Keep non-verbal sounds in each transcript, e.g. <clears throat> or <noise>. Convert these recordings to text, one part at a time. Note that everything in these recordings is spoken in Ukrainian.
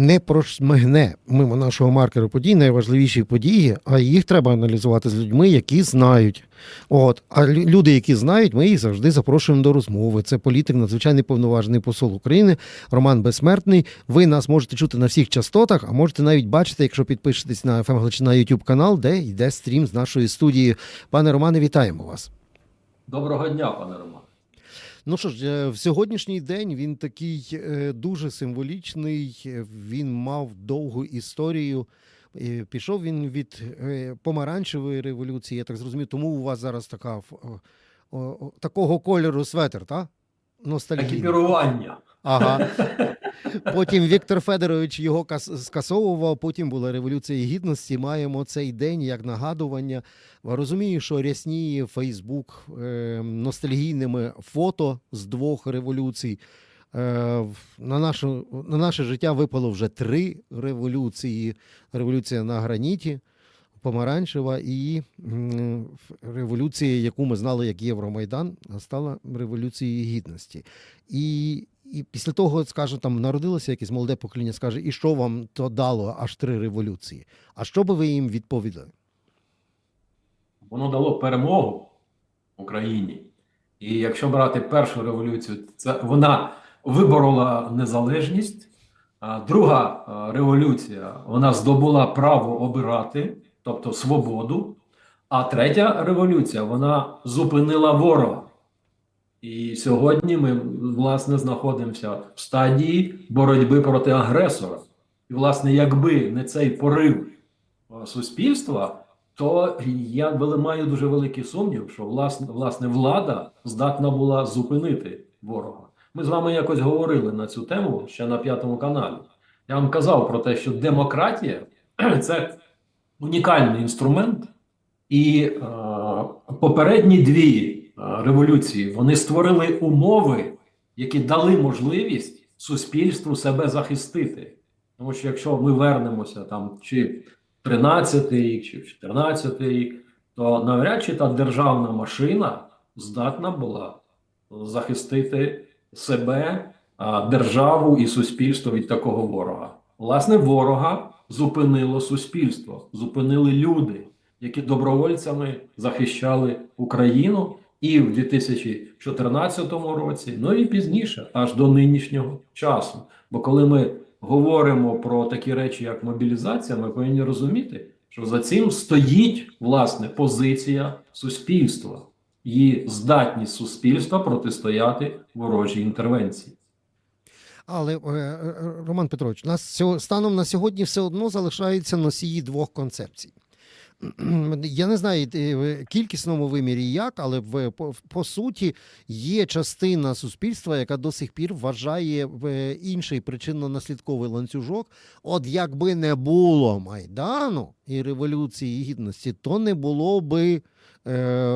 не прошмигне мимо нашого маркеру подій найважливіші події, а їх треба аналізувати з людьми, які знають. От, а люди, які знають, ми їх завжди запрошуємо до розмови. Це політик, надзвичайний повноважений посол України, Роман Безсмертний. Ви нас можете чути на всіх частотах, а можете навіть бачити, якщо підпишетесь на ФМ Галичина YouTube канал, де йде стрім з нашої студії. Пане Романе, вітаємо вас. Доброго дня, пане Роман. Ну що ж, е, в сьогоднішній день він такий е, дуже символічний. е, Він мав довгу історію. Пішов він від помаранчевої революції, я так зрозумів, тому у вас зараз така такого кольору светр, так? Ностальгійний. Екіпірування. Ага. <laughs> Потім Віктор Федорович його скасовував. Потім була революція гідності. Маємо цей день як нагадування. Розумію, що рясніє Фейсбук е, ностальгійними фото з двох революцій. Е, на, нашу, на наше життя випало вже три революції: революція на граніті, помаранчева і революція, яку ми знали як Євромайдан, стала революцією гідності. І, і після того, скаже, там народилося якесь молоде покоління, скаже, і що вам то дало аж три революції? А що би ви їм відповіли? Воно дало перемогу Україні. І якщо брати першу революцію, це вона виборола незалежність. Друга революція вона здобула право обирати, тобто свободу. А третя революція вона зупинила ворога. І сьогодні ми, власне, знаходимося в стадії боротьби проти агресора. І, власне, якби не цей порив е, суспільства, то я маю дуже великий сумнів, що власне, власне влада здатна була зупинити ворога. Ми з вами якось говорили на цю тему ще на п'ятому каналі. Я вам казав про те, що демократія <clears throat> це унікальний інструмент, і е, попередні дві е, революції вони створили умови, які дали можливість суспільству себе захистити. Тому що якщо ми вернемося там чи 13 рік, чи 14 рік, то навряд чи та державна машина здатна була захистити себе, державу і суспільство від такого ворога. Власне, ворога зупинило суспільство, зупинили люди, які добровольцями захищали Україну і в 2014 році, ну і пізніше, аж до нинішнього часу. Бо коли ми говоримо про такі речі, як мобілізація, ми повинні розуміти, що за цим стоїть власне позиція суспільства і здатність суспільства протистояти ворожій інтервенції. Але е, е, Роман Петрович, нас станом на сьогодні все одно залишаються носії двох концепцій. <clears throat> Я не знаю е, в кількісному вимірі як, але в, по, суті є частина суспільства, яка до сих пір вважає інший причинно-наслідковий ланцюжок. От якби не було Майдану і Революції Гідності, то не було би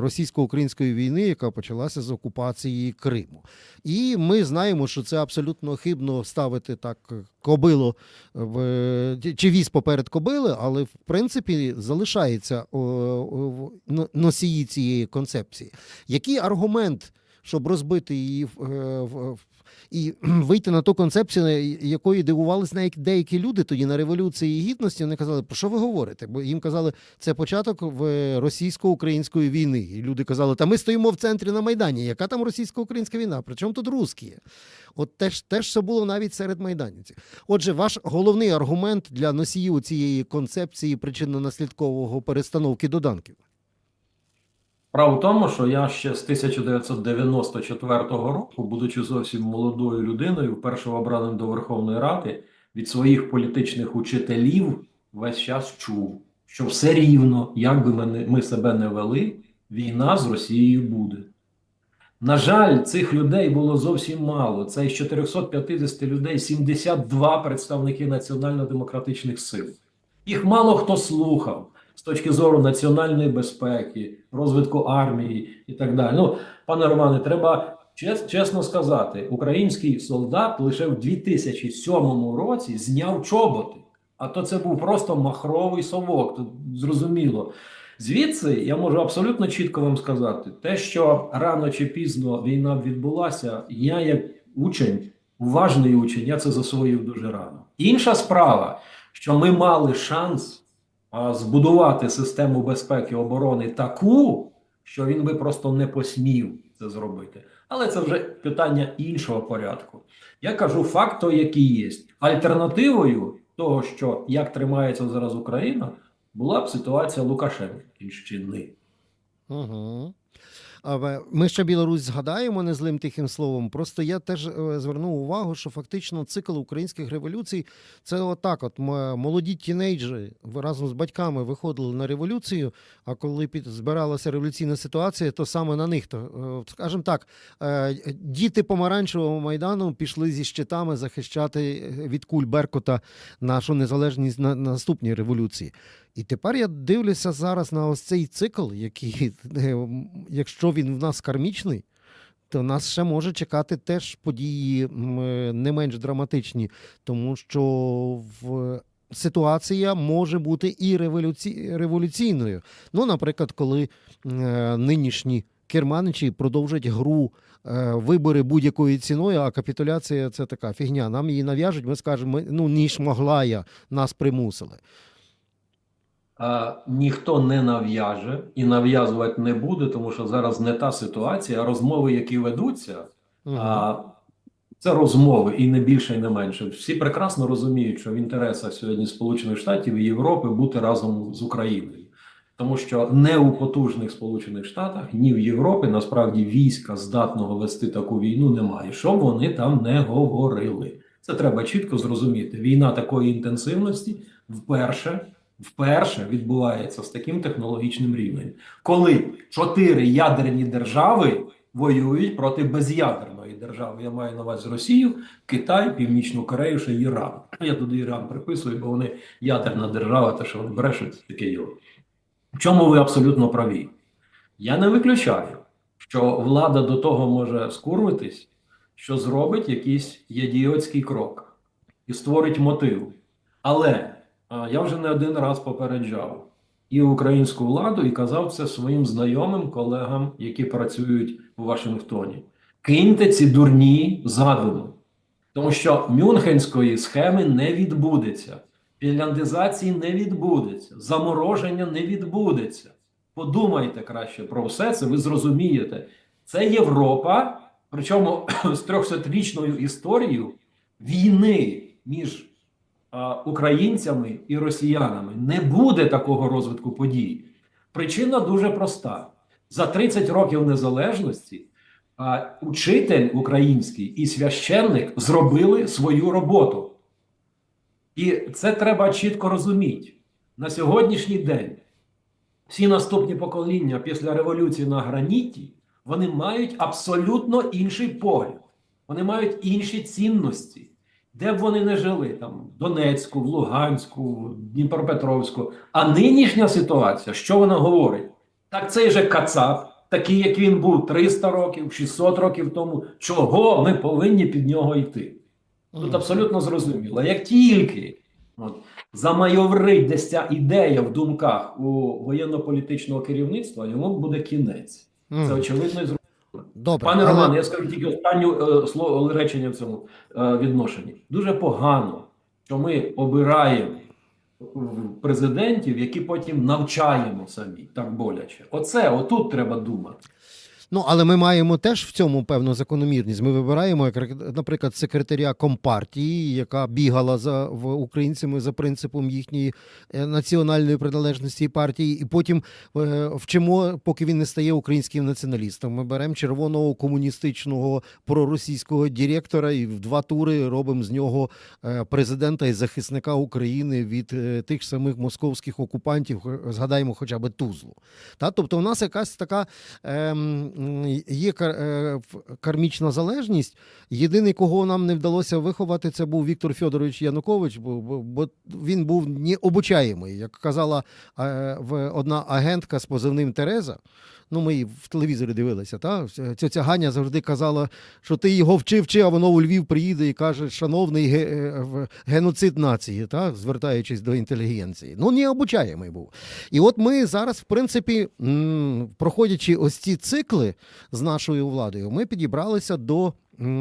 російсько-української війни, яка почалася з окупації Криму. І ми знаємо, що це абсолютно хибно ставити так е, кобило в чи віз поперед кобили, але в принципі залишається носії цієї концепції. Який аргумент, щоб розбити її е, в- і вийти на ту концепцію, якої дивувалися навіть деякі люди тоді на революції гідності, вони казали, про що ви говорите? Бо їм казали, це початок в російсько-української війни. І люди казали, та ми стоїмо в центрі на Майдані. Яка там російсько-українська війна? Причому тут русські? От теж, теж це було навіть серед майданівців. Отже, ваш головний аргумент для носіїв цієї концепції причинно-наслідкового перестановки доданків. Справа в тому, що я ще з 1994 року, будучи зовсім молодою людиною, вперше обраним до Верховної Ради, від своїх політичних учителів весь час чув, що все рівно, як би ми, ми себе не вели, війна з Росією буде. На жаль, цих людей було зовсім мало. Це із 450 людей 72 представники національно-демократичних сил. Їх мало хто слухав з точки зору національної безпеки, розвитку армії і так далі. Ну, пане Романе, треба чес- чесно сказати, український солдат лише в 2007 році зняв чоботи. А то це був просто махровий совок. Зрозуміло. Звідси я можу абсолютно чітко вам сказати, те, що рано чи пізно війна відбулася, я як учень уважний учень, я це засвоїв дуже рано. Інша справа, що ми мали шанс збудувати систему безпеки і оборони таку, що він би просто не посмів це зробити. Але це вже питання іншого порядку. Я кажу факт той, який є. Альтернативою того, що як тримається зараз Україна, була б ситуація Лукашенківщини. Угу. Ми ще Білорусь згадаємо не злим тихим словом. Просто я теж е, звернув увагу, що фактично цикл українських революцій це отак: от молоді тінейджери разом з батьками виходили на революцію. А коли під збиралася революційна ситуація, то саме на них то е, скажімо так, е, діти помаранчевого майдану пішли зі щитами захищати від куль Беркута нашу незалежність на наступній революції. І тепер я дивлюся зараз на ось цей цикл, який, <laughs> е, якщо він в нас кармічний, то нас ще може чекати теж події е, не менш драматичні, тому що в ситуація може бути і революці... революційною. Ну, наприклад, коли е, нинішні керманичі продовжать гру. е, Вибори будь-якою ціною, а капітуляція це така фігня. Нам її нав'яжуть, ми скажемо, «Ми- ну ніж могла я, нас примусили. Ніхто не нав'яже і нав'язувати не буде, тому що зараз не та ситуація, розмови, які ведуться, а, це розмови і не більше, і не менше. Всі прекрасно розуміють, що в інтересах сьогодні Сполучених Штатів і Європи бути разом з Україною. Тому що не у потужних Сполучених Штатах, ні в Європі насправді війська здатного вести таку війну немає. Що б вони там не говорили. Це треба чітко зрозуміти. Війна такої інтенсивності вперше, вперше відбувається з таким технологічним рівнем, коли чотири ядерні держави воюють проти безядерної держави. Я маю на увазі Росію, Китай, Північну Корею, ще Іран. Я туди Іран приписую, бо вони ядерна держава, те, що вони брешуть, таке є. В чому ви абсолютно праві? Я не виключаю, що влада до того може скурвитись, що зробить якийсь ідіотський крок і створить мотив. Але я вже не один раз попереджав і українську владу, і казав це своїм знайомим колегам, які працюють у Вашингтоні. Киньте ці дурні задуми, тому що мюнхенської схеми не відбудеться, фінляндизації не відбудеться, замороження не відбудеться. Подумайте краще про все це, ви зрозумієте. Це Європа, причому <clears throat> з 300-річною історією війни між українцями і росіянами. Не буде такого розвитку подій. Причина дуже проста: за 30 років незалежності учитель український і священник зробили свою роботу. І це треба чітко розуміти. На сьогоднішній день всі наступні покоління після революції на граніті вони мають абсолютно інший погляд. Вони мають інші цінності. Де б вони не жили, там в Донецьку, в Луганську, в Дніпропетровську. А нинішня ситуація, що вона говорить? Так цей же Кацап, такий, як він був 300 років, 600 років тому, чого ми повинні під нього йти? Тут абсолютно зрозуміло. Як тільки от, замайоврить десь ця ідея в думках у воєнно-політичного керівництва, йому буде кінець. Це очевидно і зрозуміло. Добре, Пане але- Романе, я скажу тільки останню е, слово речення в цьому е, відношенні. Дуже погано, що ми обираємо президентів, які потім навчаємо самі так боляче. Оце отут треба думати. Ну, але ми маємо теж в цьому певну закономірність. Ми вибираємо, як, наприклад, секретаря компартії, яка бігала за в українцями за принципом їхньої е, національної приналежності партії, і потім е, вчимо, поки він не стає українським націоналістом. Ми беремо червоного комуністичного проросійського директора і в два тури робимо з нього е, президента і захисника України від е, тих самих московських окупантів. Згадаємо хоча б Тузлу. Та? Тобто, у нас якась така м, є е, кармічна залежність. Єдиний, кого нам не вдалося виховати, це був Віктор Федорович Янукович, бо, він був необучаємий. Як казала е, одна агентка з позивним Тереза. Ну, ми в телевізорі дивилися. Та? Ця Ганя завжди казала, що ти його вчи, вчи, а воно у Львів приїде і каже, шановний е, геноцид нації, та? звертаючись до інтелігенції. Ну, необучаємий був. І от ми зараз, в принципі, проходячи ось ці цикли з нашою владою, ми підібралися до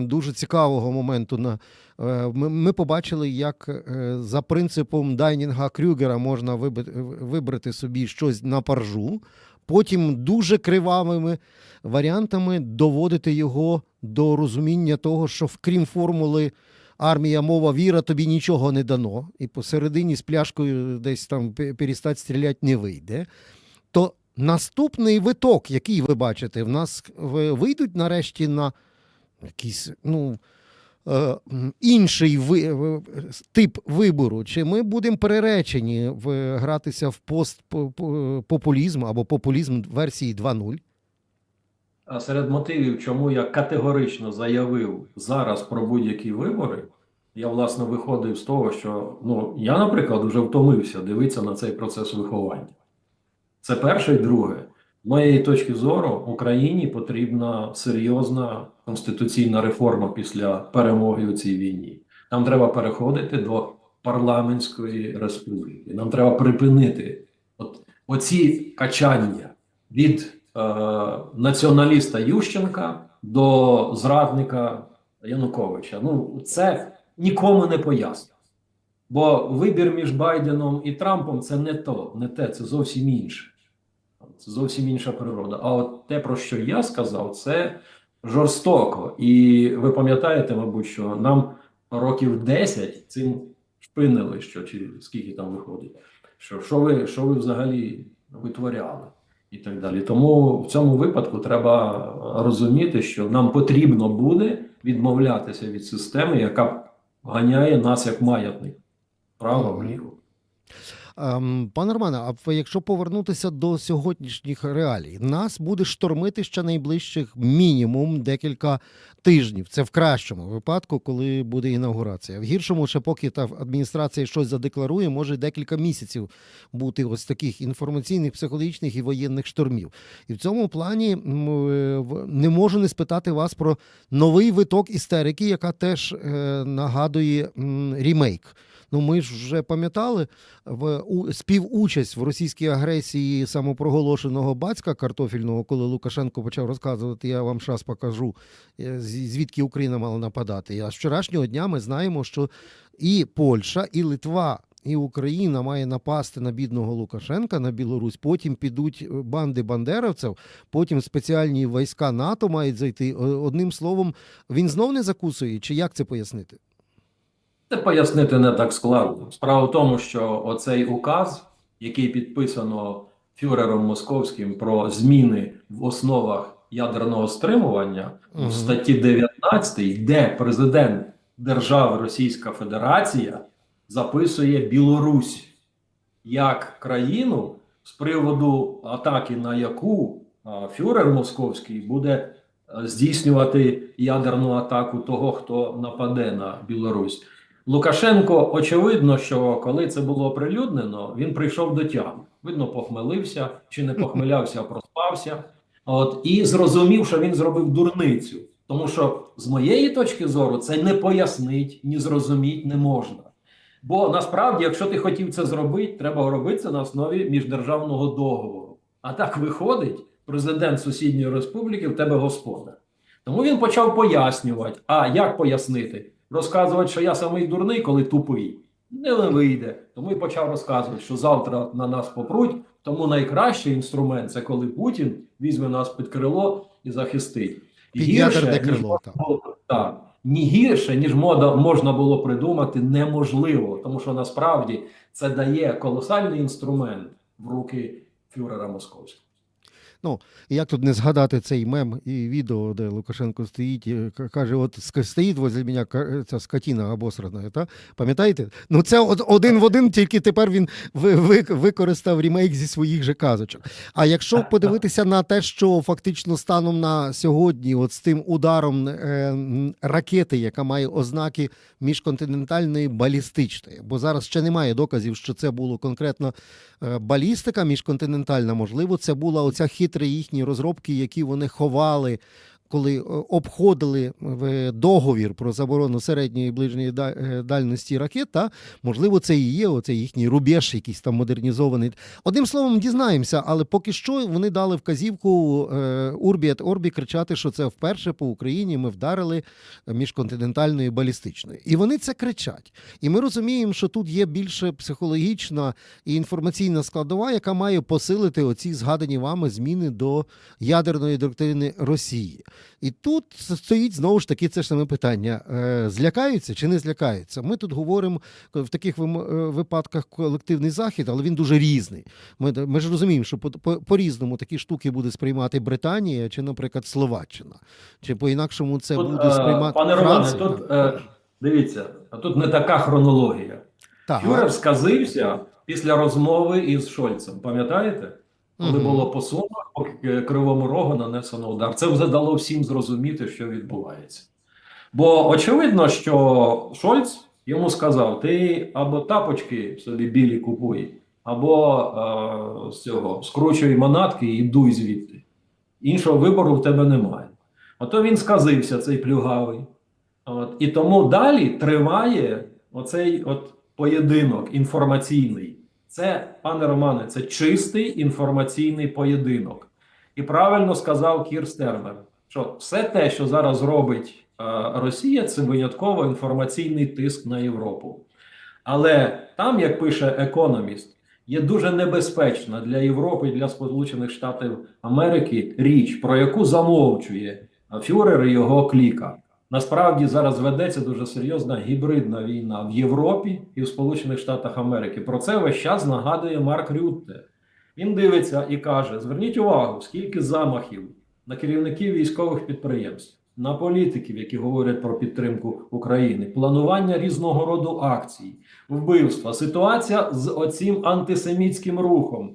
дуже цікавого моменту. На, е, ми, побачили, як е, за принципом Дайнінга Крюгера можна виби- вибрати собі щось на паржу, потім дуже кривавими варіантами доводити його до розуміння того, що вкрім формули армія, мова, віра, тобі нічого не дано, і посередині з пляшкою десь там пе- перестать стріляти не вийде. То наступний виток, який ви бачите, в нас вийдуть нарешті на якийсь ну, інший ви, тип вибору, чи ми будемо переречені в, гратися в постпопулізм або популізм версії 2.0? А серед мотивів, чому я категорично заявив зараз про будь-які вибори, я власне виходив з того, що ну я, наприклад, вже втомився дивитися на цей процес виховання. Це перше і друге. Моєї точки зору, Україні потрібна серйозна конституційна реформа після перемоги у цій війні. Нам треба переходити до парламентської республіки. Нам треба припинити от, оці качання від е, націоналіста Ющенка до зрадника Януковича. Ну, це нікому не пояснює. Бо вибір між Байденом і Трампом це не то, не те, це зовсім інше. Це зовсім інша природа. А от те, про що я сказав, це жорстоко. І ви пам'ятаєте, мабуть, що нам років 10 цим шпинили, що чи скільки там виходить, що, що, ви, що ви взагалі витворяли і так далі. Тому в цьому випадку треба розуміти, що нам потрібно буде відмовлятися від системи, яка ганяє нас як маятник. Право вліво. Ем, Пане Романе, а якщо повернутися до сьогоднішніх реалій, нас буде штормити ще найближчих мінімум декілька тижнів. Це в кращому випадку, коли буде інаугурація. В гіршому, ще поки та адміністрація щось задекларує, може декілька місяців бути ось таких інформаційних, психологічних і воєнних штормів. І в цьому плані е, не можу не спитати вас про новий виток істерики, яка теж е, нагадує рімейк. Ну, ми ж вже пам'ятали в співучасть в російській агресії самопроголошеного батька картофільного, коли Лукашенко почав розказувати, я вам щас покажу, е, звідки Україна мала нападати. А з вчорашнього дня ми знаємо, що і Польща, і Литва. І Україна має напасти на бідного Лукашенка на Білорусь. Потім підуть е, банди бандеровців, потім спеціальні війська НАТО мають зайти. Одним словом, він знов не закусує, чи як це пояснити? Це пояснити не так складно. Справа в тому, що оцей указ, який підписано фюрером московським про зміни в основах ядерного стримування в статті 19, де президент держави Російська Федерація записує Білорусь як країну, з приводу атаки на яку фюрер московський буде е, здійснювати ядерну атаку того, хто нападе на Білорусь. Лукашенко, очевидно, що коли це було оприлюднено, він прийшов до тями. Видно, похмелився чи не похмелявся, а проспався. От і зрозумів, що він зробив дурницю. Тому що з моєї точки зору це не пояснить, ні зрозуміть не можна. Бо насправді, якщо ти хотів це зробити, треба робити це на основі міждержавного договору. А так виходить, президент сусідньої республіки в тебе господар. Тому він почав пояснювати. А як пояснити? Розказувати, що я самий дурний, коли тупий. Не вийде. Тому і почав розказувати, що завтра на нас попруть. Тому найкращий інструмент це коли Путін візьме нас під крило і захистить. Під ядерне ніж крило, так. було- так. Ні гірше, ніж мода можна було придумати, неможливо, тому що насправді це дає колосальний інструмент в руки фюрера московського. І як тут не згадати цей мем і відео, де Лукашенко стоїть і каже: от стоїть возле мене ця скотіна обосрана, та? Пам'ятаєте? Ну це од- один в один, тільки тепер він ви- ви- використав ремейк зі своїх же казочок. А якщо подивитися на те, що фактично станом на сьогодні, от з тим ударом е, ракети, яка має ознаки міжконтинентальної балістичної, бо зараз ще немає доказів, що це було конкретно е, балістика міжконтинентальна, можливо, це була оця хитрі їхні розробки, які вони ховали коли е, обходили в договір про заборону середньої і ближньої да- е, дальності ракет, та можливо, це і є оцей їхній рубеж, якийсь там модернізований. Одним словом, дізнаємося, але поки що вони дали вказівку е, Урбі et Орбі кричати, що це вперше по Україні ми вдарили міжконтинентальної балістичної. І вони це кричать. І ми розуміємо, що тут є більше психологічна і інформаційна складова, яка має посилити оці згадані вами зміни до ядерної доктрини Росії. І тут стоїть знову ж таки це ж саме питання: Е, злякаються чи не злякаються? Ми тут говоримо в таких е, випадках колективний захід, але він дуже різний. Ми, ми ж розуміємо, що по, по, по-різному такі штуки буде сприймати Британія чи, наприклад, Словаччина. Чи по-інакшому це Тут, буде е, сприймати Пане Романе, Франція. тут е, дивіться, а тут не така хронологія. Так. Фюрер сказився після розмови із Шольцем. Пам'ятаєте? Коли було по Сумах, по Кривому Рогу нанесено удар. Це вже дало всім зрозуміти, що відбувається. Бо очевидно, що Шольц йому сказав: ти або тапочки собі білі купуй, або е, з цього скручуй манатки і дуй звідти. Іншого вибору в тебе немає. Ото він сказився, цей плюгавий. От, і тому далі триває оцей от поєдинок інформаційний. Це, пане Романе, це чистий інформаційний поєдинок. І правильно сказав Кір Стермер, що все те, що зараз робить е, Росія, це винятково інформаційний тиск на Європу. Але там, як пише економіст, є дуже небезпечна для Європи і для Сполучених Штатів Америки річ, про яку замовчує фюрер і його кліка. Насправді зараз ведеться дуже серйозна гібридна війна в Європі і в Сполучених Штатах Америки. Про це весь час нагадує Марк Рютте. Він дивиться і каже: зверніть увагу, скільки замахів на керівників військових підприємств, на політиків, які говорять про підтримку України, планування різного роду акцій, вбивства, ситуація з оцим антисемітським рухом.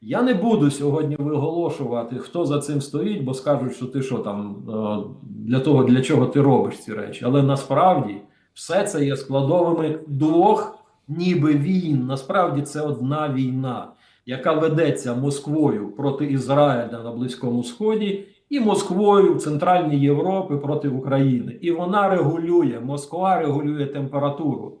Я не буду сьогодні виголошувати, хто за цим стоїть, бо скажуть, що ти що там е, для того, для чого ти робиш ці речі. Але насправді все це є складовими двох ніби війн. Насправді це одна війна, яка ведеться Москвою проти Ізраїля на Близькому Сході і Москвою в Центральній Європі проти України. І вона регулює, Москва регулює температуру.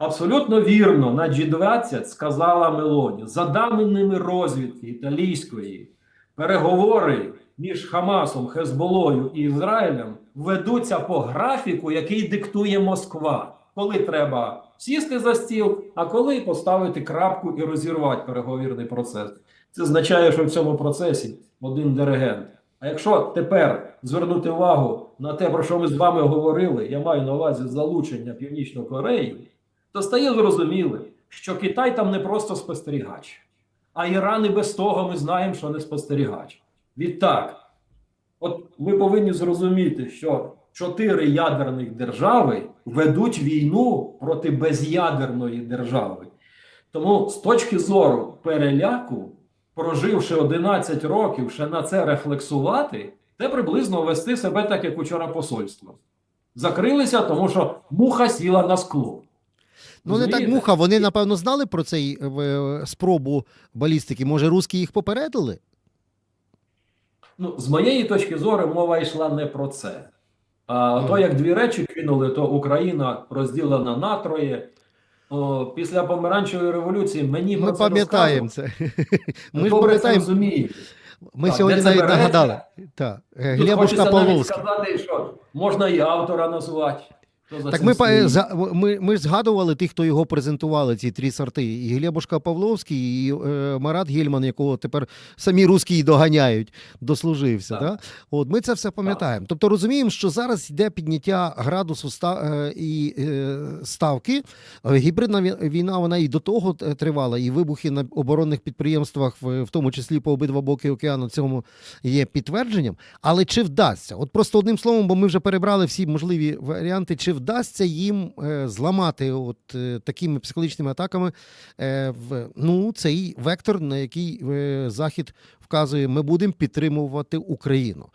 Абсолютно вірно, на G20 сказала Мелоні, за даними розвідки італійської, переговори між Хамасом, Хезболою і Ізраїлем ведуться по графіку, який диктує Москва. Коли треба сісти за стіл, а коли поставити крапку і розірвати переговірний процес. Це означає, що в цьому процесі один диригент. А якщо тепер звернути увагу на те, про що ми з вами говорили, я маю на увазі залучення Північної Кореї, то стає зрозумілим, що Китай там не просто спостерігач, а Іран і без того ми знаємо, що не спостерігач. Відтак, от ми повинні зрозуміти, що чотири ядерних держави ведуть війну проти безядерної держави. Тому з точки зору переляку, проживши 11 років, ще на це рефлексувати, це приблизно вести себе так, як учора посольство. Закрилися, тому що муха сіла на скло. Ну, не так муха. Вони, напевно, знали про цей е, спробу балістики. Може, русські їх попередили? Ну, з моєї точки зору, мова йшла не про це. А то, як дві речі кинули, то Україна розділена на троє. О, після помаранчевої революції мені Ми пам'ятаємо це. Ми ж пам'ятаємо. Ми Так, сьогодні навіть нагадали. Так, е, Тут Глебушка хочеться навіть сказати, що можна і автора назвати. Так ми, ми, ми ж згадували тих, хто його презентували, ці три сорти. І Глебушка Павловський, і е, Марат Гельман, якого тепер самі русські доганяють, дослужився. Так. Да? От, ми це все пам'ятаємо. Тобто розуміємо, що зараз йде підняття градусу ста, е, і е, ставки. Гібридна війна вона і до того тривала, і вибухи на оборонних підприємствах, в, в тому числі по обидва боки океану, цьому є підтвердженням. Але чи вдасться? От просто одним словом, бо ми вже перебрали всі можливі варіанти, чи вдасться їм е, зламати от е, такими психологічними атаками е, ну цей вектор, на який Захід вказує, ми будемо підтримувати Україну.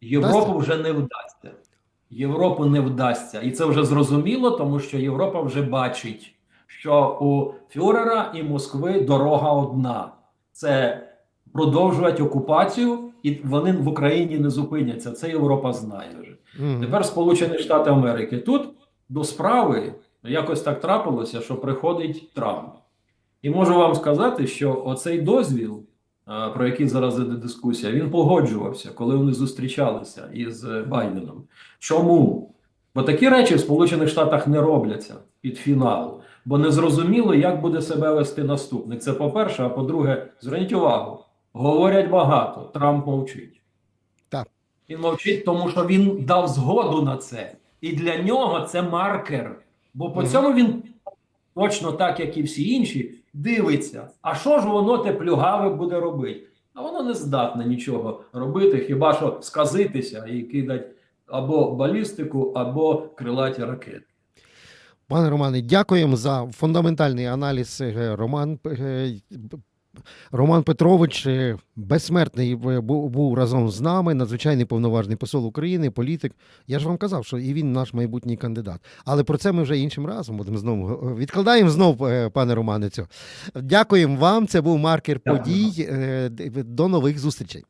Європу вже не вдасться. Європу не вдасться. І це вже зрозуміло, тому що Європа вже бачить, що у Фюрера і Москви дорога одна. Це продовжувати окупацію, і вони в Україні не зупиняться. Це Європа знає вже. Мгм. Тепер Сполучені Штати Америки. Тут до справи якось так трапилося, що приходить Трамп. І можу вам сказати, що оцей дозвіл, про який зараз іде дискусія, він погоджувався, коли вони зустрічалися із е, Байденом. Чому? Бо такі речі в Сполучених Штатах не робляться під фінал, бо не зрозуміло, як буде себе вести наступник. Це по-перше, а по-друге, зверніть увагу, говорять багато, Трамп мовчить. Так. Він мовчить, тому що він дав згоду на це. І для нього це маркер. Бо по Мгм. цьому він точно так, як і всі інші, дивиться. А що ж воно те плюгаве буде робити? А воно не здатне нічого робити, хіба що сказитися і кидати або балістику, або крилаті ракети. Пане Романе, дякуємо за фундаментальний аналіз. Е, Роман е, Роман Петрович е, безсмертний е, був разом з нами, надзвичайний повноважний посол України, політик. Я ж вам казав, що і він наш майбутній кандидат. Але про це ми вже іншим разом будемо знову відкладаємо знов, е, пане Романе. Дякуємо вам. Це був маркер подій. Е, До нових зустрічей.